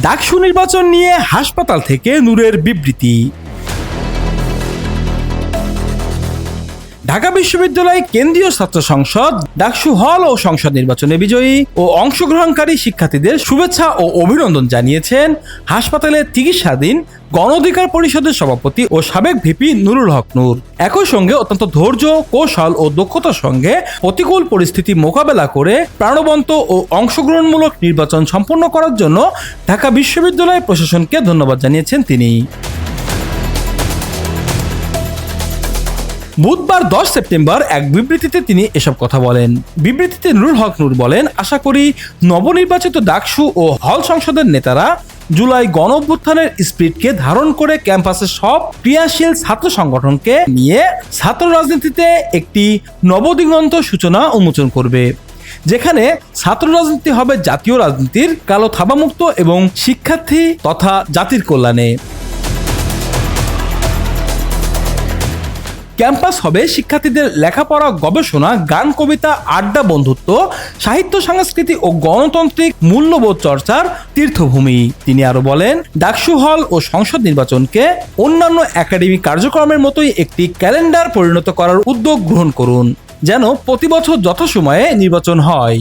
ডাকসু নির্বাচন নিয়ে হাসপাতাল থেকে নূরের বিবৃতি। ঢাকা বিশ্ববিদ্যালয় কেন্দ্রীয় ছাত্র সংসদ, ডাকসু হল ও সংসদ নির্বাচনে বিজয়ী ও অংশগ্রহণকারী শিক্ষার্থীদের শুভেচ্ছা ও অভিনন্দন জানিয়েছেন হাসপাতালে চিকিৎসাধীন গণ অধিকার পরিষদের সভাপতি ও সাবেক ভিপি নুরুল হক নূর। একই সঙ্গে অত্যন্ত ধৈর্য, কৌশল ও দক্ষতার সঙ্গে প্রতিকূল পরিস্থিতি মোকাবেলা করে প্রাণবন্ত ও অংশগ্রহণমূলক নির্বাচন সম্পন্ন করার জন্য ঢাকা বিশ্ববিদ্যালয় প্রশাসনকে ধন্যবাদ জানিয়েছেন তিনি। বুধবার দশ সেপ্টেম্বর এক বিবৃতিতে তিনি এসব কথা বলেন। বিবৃতিতে নুরুল হক নূর বলেন, আশা করি নবনির্বাচিত ডাকসু ও হল সংসদের নেতারা জুলাই গণ অভ্যুত্থানের স্পিরিটকে ধারণ করে ক্যাম্পাসের সব ক্রিয়াশীল ছাত্র সংগঠনকে নিয়ে ছাত্র রাজনীতিতে একটি নবদিগন্ত সূচনা উন্মোচন করবে, যেখানে ছাত্র রাজনীতি হবে জাতীয় রাজনীতির কালো থাবামুক্ত এবং শিক্ষার্থী তথা জাতির কল্যাণে। ক্যাম্পাস হবে শিক্ষার্থীদের লেখাপড়া, গবেষণা, গান, কবিতা, আড্ডা, বন্ধুত্ব, সাহিত্য, সংস্কৃতি ও গণতান্ত্রিক মূল্যবোধ চর্চার তীর্থভূমি। তিনি আরও বলেন, ডাকসু হল ও সংসদ নির্বাচনকে অন্যান্য একাডেমিক কার্যক্রমের মতোই একটি ক্যালেন্ডার পরিণত করার উদ্যোগ গ্রহণ করুন, যেন প্রতি বছর যথাসময়ে নির্বাচন হয়।